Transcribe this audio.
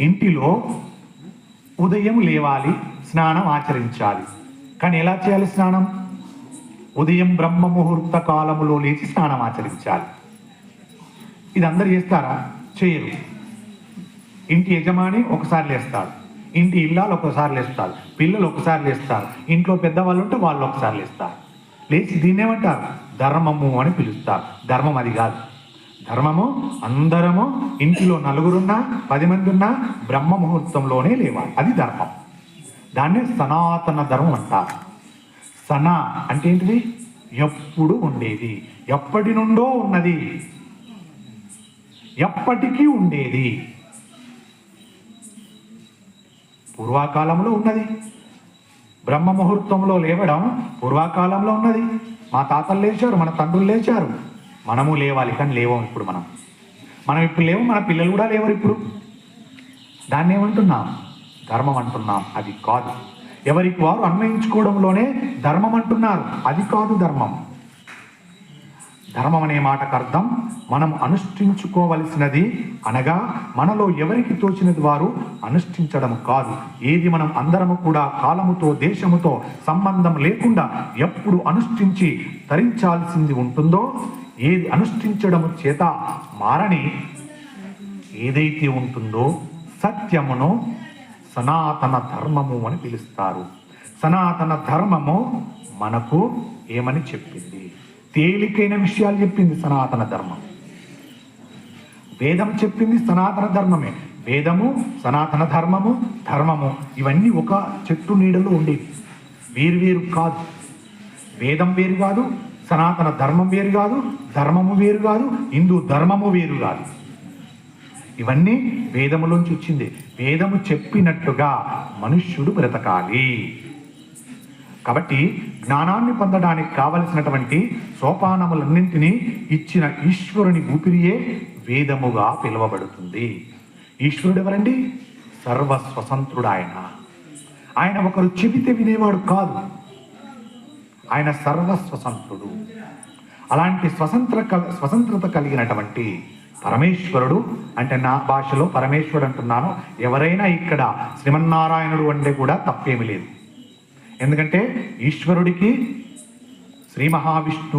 ఇంటిలో ఉదయం లేవాలి స్నానం ఆచరించాలి. కానీ ఎలా చేయాలి స్నానం? ఉదయం బ్రహ్మ ముహూర్త కాలములో లేచి స్నానం ఆచరించాలి. ఇది అందరు చేస్తారా? చేయరు. ఇంటి యజమాని ఒకసారి లేస్తాడు. ఇంటి ఇల్లాలు ఒకసారి లేస్తారు పిల్లలు ఒకసారి లేస్తారు. ఇంట్లో పెద్దవాళ్ళు ఉంటే వాళ్ళు ఒకసారి లేస్తారు. లేచి దీన్నేమంటారు? ధర్మము అని పిలుస్తారు. ధర్మం అది కాదు. ధర్మము అందరము ఇంటిలో నలుగురున్నా పది మంది ఉన్నా బ్రహ్మ ముహూర్తంలోనే లేవాలి. అది ధర్మం. దాన్నే సనాతన ధర్మం అంటారు. సన అంటే ఏంటిది? ఎప్పుడు ఉండేది. ఎప్పటి నుండో ఉన్నది. ఎప్పటికీ ఉండేది. పూర్వకాలంలో ఉన్నది. బ్రహ్మ ముహూర్తంలో లేవడం పూర్వకాలంలో ఉన్నది. మా తాతలు లేచారు మన తండ్రులు లేచారు. మనము లేవాలి కానీ లేవం ఇప్పుడు మనం. మనం ఇప్పుడు లేవు మన పిల్లలు కూడా లేవరు ఇప్పుడు. దాన్ని ఏమంటున్నాం? ధర్మం అంటున్నాం. అది కాదు. ఎవరికి వారు అన్వయించుకోవడంలోనే ధర్మం అంటున్నారు. అది కాదు ధర్మం. ధర్మం అనే మాటకు అర్థం మనం అనుష్ఠించుకోవలసినది అనగా మనలో ఎవరికి తోచినది వారు అనుష్ఠించడం కాదు. ఏది మనం అందరము కూడా కాలముతో దేశముతో సంబంధం లేకుండా ఎప్పుడు అనుష్ఠించి ధరించాల్సింది ఉంటుందో ఏది అనుష్ఠించడం చేత మారని ఏదైతే ఉంటుందో సత్యమును సనాతన ధర్మము అని పిలుస్తారు. సనాతన ధర్మము మనకు ఏమని చెప్పింది? తేలికైన విషయాలు చెప్పింది సనాతన ధర్మం. వేదం చెప్పింది సనాతన ధర్మమే. వేదము సనాతన ధర్మము ధర్మము ఇవన్నీ ఒక చెట్టు నీడలో ఉండేవి. వేరు వేరు కాదు. వేదం వేరు కాదు సనాతన ధర్మం వేరు కాదు ధర్మము వేరు కాదు హిందూ ధర్మము వేరు కాదు. ఇవన్నీ వేదములోంచి వచ్చింది. వేదము చెప్పినట్టుగా మనుష్యుడు బ్రతకాలి. కాబట్టి జ్ఞానాన్ని పొందడానికి కావలసినటువంటి సోపానములన్నింటినీ ఇచ్చిన ఈశ్వరుని ఊపిరియే వేదముగా పిలువబడుతుంది. ఈశ్వరుడు ఎవరండి సర్వస్వతంత్రుడు ఆయన ఆయన ఒకరు చెబితే వినేవాడు కాదు. ఆయన సర్వస్వతంత్రుడు అలాంటి స్వతంత్ర కల- స్వతంత్రత కలిగినటువంటి పరమేశ్వరుడు అంటే నా భాషలో పరమేశ్వరుడు అంటున్నాను ఎవరైనా ఇక్కడ శ్రీమన్నారాయణుడు అంటే కూడా తప్పేమీ లేదు. ఎందుకంటే ఈశ్వరుడికి శ్రీ మహావిష్ణు